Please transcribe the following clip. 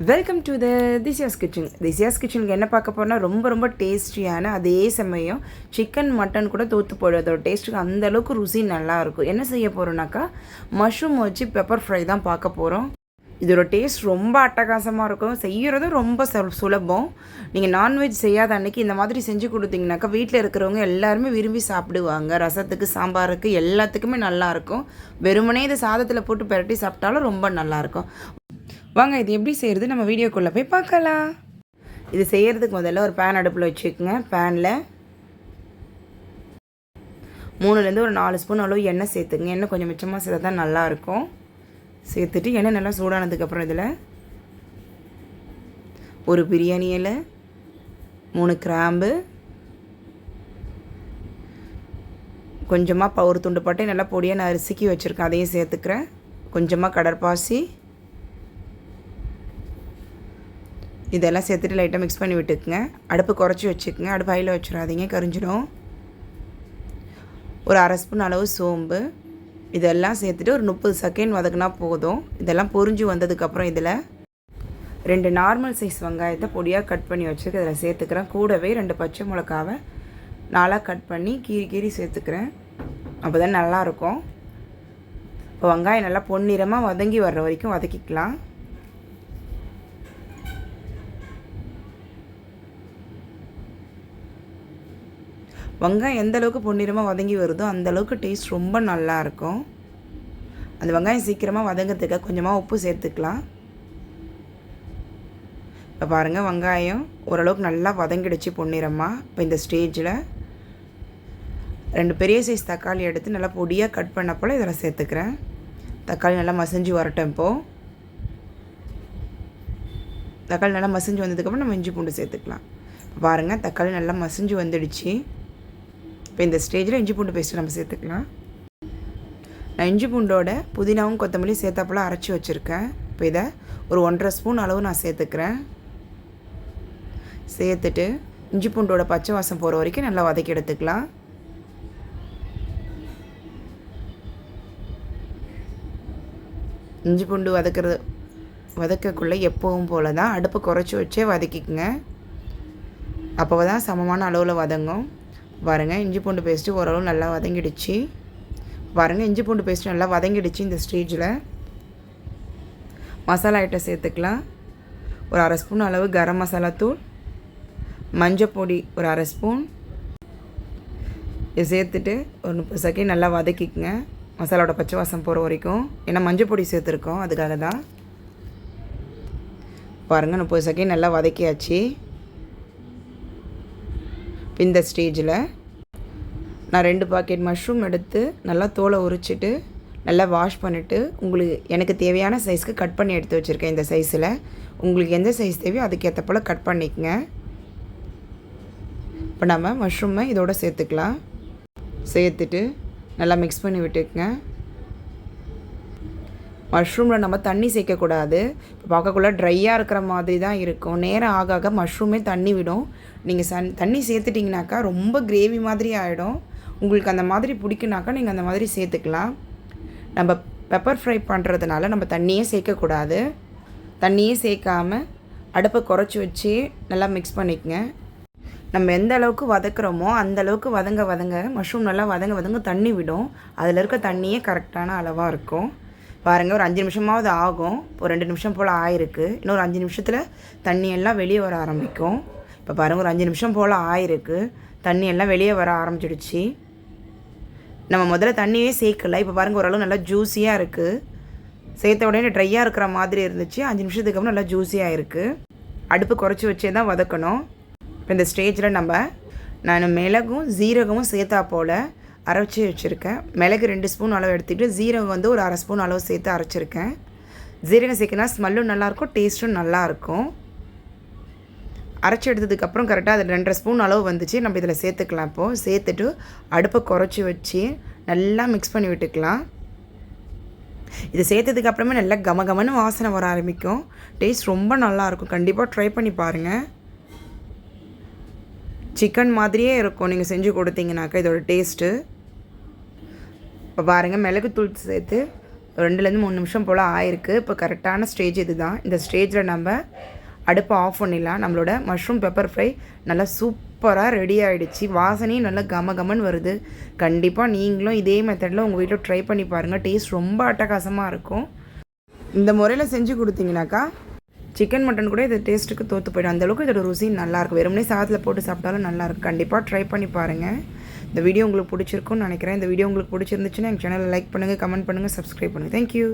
Welcome to the Thesiyas kitchen Thesiyas கிச்சனுக்கு என்ன பார்க்க போகிறோன்னா ரொம்ப ரொம்ப டேஸ்டியான அதே சமயம் சிக்கன் மட்டன் கூட தோற்று போயிடும் அதோட டேஸ்ட்டுக்கு அந்தளவுக்கு ருசி நல்லாயிருக்கும் என்ன செய்ய போகிறோம்னாக்கா மஷ்ரூம் வச்சு பெப்பர் ஃப்ரை தான் பார்க்க போகிறோம் இதோட டேஸ்ட் ரொம்ப அட்டகாசமாக இருக்கும். செய்கிறதும் ரொம்ப சுலபம். நீங்கள் நான்வெஜ் செய்யாத அன்னைக்கு இந்த மாதிரி செஞ்சு கொடுத்தீங்கனாக்கா வீட்டில் இருக்கிறவங்க எல்லாருமே விரும்பி சாப்பிடுவாங்க. ரசத்துக்கு சாம்பாருக்கு எல்லாத்துக்குமே நல்லாயிருக்கும் வெறுமனே இது சாதத்தில் போட்டு பெரட்டி சாப்பிட்டாலும் ரொம்ப நல்லாயிருக்கும் வாங்க இது எப்படி செய்கிறது நம்ம வீடியோக்குள்ளே போய் பார்க்கலாம். இது செய்கிறதுக்கு முதல்ல ஒரு பேன் அடுப்பில் வச்சுக்கோங்க. பேனில் மூணுலேருந்து ஒரு நாலு ஸ்பூன் அளவு எண்ணெய் சேர்த்துங்க எண்ணெய் கொஞ்சம் மிச்சமாக சேர்த்தா தான் நல்லாயிருக்கும். சேர்த்துட்டு எண்ணெய் நல்லா சூடானதுக்கப்புறம் இதில் ஒரு பிரியாணி இலை மூணு கிராம்பு கொஞ்சமாக பவுர் துண்டு பட்டை நல்லா பொடியாக நான் அரிசிக்கி வச்சுருக்கேன். அதையும் சேர்த்துக்கிறேன். கொஞ்சமாக கடற்பாசி இதெல்லாம் சேர்த்துட்டு லைட்டாக மிக்ஸ் பண்ணி விட்டுக்குங்க. அடுப்பு குறைச்சி வச்சுக்கோங்க. அடுப்பு ஹையில் வச்சிடாதீங்க கரிஞ்சிடும் ஒரு அரை ஸ்பூன் அளவு சோம்பு. இதெல்லாம் சேர்த்துட்டு ஒரு முப்பது செகண்ட் வதக்குனா போதும். இதெல்லாம் பொரிஞ்சு வந்ததுக்கப்புறம் இதில் ரெண்டு நார்மல் சைஸ் வெங்காயத்தை பொடியாக கட் பண்ணி வச்சுருக்கு இதில் சேர்த்துக்கிறேன். கூடவே ரெண்டு பச்சை மிளகாவை நாளாக கட் பண்ணி கீறி கீறி சேர்த்துக்கிறேன். அப்போ தான் நல்லாயிருக்கும். இப்போ வெங்காயம் நல்லா பொன்னிறமாக வதங்கி வர்ற வரைக்கும் வதக்கிக்கலாம். வெங்காயம் எந்த அளவுக்கு பொன்னிறமாக வதங்கி வருதோ அந்தளவுக்கு டேஸ்ட் ரொம்ப நல்லா இருக்கும். அந்த வெங்காயம் சீக்கிரமாக வதங்கிறதுக்கு கொஞ்சமாக உப்பு சேர்த்துக்கலாம். இப்போ பாருங்கள் வெங்காயம் ஓரளவுக்கு நல்லா வதங்கிடுச்சு பொன்னிறமாக இப்போ இந்த ஸ்டேஜில் ரெண்டு பெரிய சைஸ் தக்காளி எடுத்து நல்லா பொடியாக கட் பண்ண போல் இதில் சேர்த்துக்கிறேன். தக்காளி நல்லா மசிஞ்சு வரட்டும் இப்போது தக்காளி நல்லா மசிஞ்சு வந்ததுக்கப்புறம் நம்ம இஞ்சி பூண்டு சேர்த்துக்கலாம். பாருங்கள் தக்காளி நல்லா மசிஞ்சு வந்துடுச்சு. இப்போ இந்த ஸ்டேஜில் இஞ்சி பூண்டு பேஸ்ட்டு நம்ம சேர்த்துக்கலாம். நான் இஞ்சி பூண்டோட புதினாவும் கொத்தமல்லியும் சேர்த்தாப்புல அரைச்சி வச்சுருக்கேன். இப்போ இதை ஒரு ஒன்றரை ஸ்பூன் அளவு நான் சேர்த்துக்கிறேன். சேர்த்துட்டு இஞ்சி பூண்டோட பச்சை வாசம் போகிற வரைக்கும் நல்லா வதக்கி எடுத்துக்கலாம். இஞ்சி பூண்டு வதக்கிறது வதக்கக்குள்ளே எப்போவும் போல் தான் அடுப்பை குறைச்சி வச்சே வதக்கிக்குங்க. அப்போ தான் சமமான அளவில் வதங்கும். பாருங்கள் இஞ்சி பூண்டு பேஸ்ட்டு ஓரளவு நல்லா வதங்கிடுச்சு. பாருங்கள் இஞ்சி பூண்டு பேஸ்ட்டு நல்லா வதங்கிடுச்சு இந்த ஸ்டேஜில் மசாலா ஐட்டம் சேர்த்துக்கலாம். ஒரு அரை ஸ்பூன் அளவு கரம் மசாலா தூள். மஞ்சள் பொடி ஒரு அரை ஸ்பூன். இதை சேர்த்துட்டு ஒரு முப்பது செகண்ட் நல்லா வதக்கிக்கங்க. மசாலாவோட பச்சை வாசம் போகிற வரைக்கும். ஏன்னா மஞ்சள் பொடி சேர்த்துருக்கோம் அதுக்காக தான். பாருங்கள் முப்பது செகண்ட் நல்லா வதக்கியாச்சு. இந்த ஸ்டேஜில் நான் ரெண்டு பாக்கெட் மஷ்ரூம் எடுத்து நல்லா தோலை உரிச்சிட்டு நல்லா வாஷ் பண்ணிவிட்டு உங்களுக்கு எனக்கு தேவையான சைஸ்க்கு கட் பண்ணி எடுத்து வச்சுருக்கேன் இந்த சைஸில் உங்களுக்கு எந்த சைஸ் தேவையோ அதுக்கேற்ற போல் கட் பண்ணிக்கங்க. இப்போ நம்ம மஷ்ரூமை இதோட சேர்த்துக்கலாம். சேர்த்துட்டு நல்லா மிக்ஸ் பண்ணி விட்டுக்குங்க. மஷ்ரூமில் நம்ம தண்ணி சேர்க்கக்கூடாது. இப்போ பார்க்கக்குள்ள ட்ரையாக இருக்கிற மாதிரி தான் இருக்கும். நேரம் ஆக ஆக மஷ்ரூமே தண்ணி விடும். நீங்கள் சன் தண்ணி சேர்த்துட்டிங்கனாக்கா ரொம்ப கிரேவி மாதிரி ஆகிடும் உங்களுக்கு அந்த மாதிரி பிடிக்குனாக்கா நீங்கள் அந்த மாதிரி சேர்த்துக்கலாம். நம்ம பெப்பர் ஃப்ரை பண்ணுறதுனால நம்ம தண்ணியே சேர்க்கக்கூடாது. தண்ணியே சேர்க்காமல் அடுப்பை குறைச்சி வச்சு நல்லா மிக்ஸ் பண்ணிக்கங்க. நம்ம எந்த அளவுக்கு வதக்குறோமோ அந்த அளவுக்கு வதங்க வதங்க மஷ்ரூம் நல்லா வதங்க வதங்க தண்ணி விடும். அதில் இருக்க தண்ணியே கரெக்டான அளவாக இருக்கும். பாருங்கள் ஒரு அஞ்சு நிமிஷமாவது ஆகும். ஒரு ரெண்டு நிமிஷம் போல் ஆயிருக்கு. இன்னொரு அஞ்சு நிமிஷத்தில் தண்ணியெல்லாம் வெளியே வர ஆரம்பிக்கும். இப்போ பாருங்கள் ஒரு அஞ்சு நிமிஷம் போல் ஆயிருக்கு. தண்ணி எல்லாம் வெளியே வர ஆரம்பிச்சிடுச்சு. நம்ம முதல்ல தண்ணியே சேர்க்கலை. இப்போ பாருங்கள் ஓரளவு நல்லா ஜூஸியாக இருக்குது சேர்த்த உடனே ட்ரையாக இருக்கிற மாதிரி இருந்துச்சு. அஞ்சு நிமிஷத்துக்கு அப்புறம் நல்லா ஜூஸியாக இருக்குது அடுப்பு குறைச்சி வச்சே தான் வதக்கணும். இப்போ இந்த ஸ்டேஜில் நம்ம நான் மிளகும் ஜீரகமும் சேர்த்தா போல் அரைச்சி வச்சுருக்கேன். மிளகு ரெண்டு ஸ்பூன் அளவு எடுத்துகிட்டு ஜீரகம் வந்து ஒரு அரை ஸ்பூன் அளவு சேர்த்து அரைச்சிருக்கேன். ஜீரகம் சேர்க்கனா ஸ்மெல்லும் நல்லாயிருக்கும் டேஸ்ட்டும் நல்லாயிருக்கும் அரைச்சி எடுத்ததுக்கப்புறம் கரெக்டாக அது ரெண்டரை ஸ்பூன் அளவு வந்துச்சு. நம்ம இதில் சேர்த்துக்கலாம் இப்போது சேர்த்துட்டு அடுப்பை குறைச்சி வச்சு நல்லா மிக்ஸ் பண்ணி விட்டுக்கலாம். இது சேர்த்ததுக்கு அப்புறமே நல்லா கம கமன்னு வாசனை வர ஆரம்பிக்கும். டேஸ்ட் ரொம்ப நல்லாயிருக்கும் கண்டிப்பாக ட்ரை பண்ணி பாருங்கள் சிக்கன் மாதிரியே இருக்கும். நீங்கள் செஞ்சு கொடுத்தீங்கனாக்கா இதோட டேஸ்ட்டு இப்போ பாருங்கள் மிளகுத்தூள் சேர்த்து ரெண்டுலேருந்து மூணு நிமிஷம் போல் ஆயிருக்கு. இப்போ கரெக்டான ஸ்டேஜ் இது தான் இந்த ஸ்டேஜில் நம்ம அடுப்பை ஆஃப் பண்ணிடலாம். நம்மளோட மஷ்ரூம் பெப்பர் ஃப்ரை நல்லா சூப்பராக ரெடி ஆகிடுச்சு வாசனையும் நல்லா கம கமன் வருது. கண்டிப்பாக நீங்களும் இதே மெத்தடில் உங்கள் வீட்டில் ட்ரை பண்ணி பாருங்கள் டேஸ்ட் ரொம்ப அட்டகாசமாக இருக்கும். இந்த முறையில் செஞ்சு கொடுத்தீங்கனாக்கா சிக்கன் மட்டன் கூட இது டேஸ்ட்டுக்கு தோற்று போயிடும். அந்தளவுக்கு இதோட ருசி நல்லாயிருக்கும் வெறுமனே சாதத்தில் போட்டு சாப்பிட்டாலும் நல்லாயிருக்கும் கண்டிப்பாக ட்ரை பண்ணி பாருங்கள் இந்த வீடியோ உங்களுக்கு பிடிச்சிருக்கும்னு நினைக்கிறேன். இந்த வீடியோ உங்களுக்கு பிடிச்சிருந்துச்சுன்னா எங்கள் சேனலை லைக் பண்ணுங்கள் கமெண்ட் பண்ணுங்கள் சப்ஸ்கிரைப் பண்ணுங்கள் தேங்க்யூ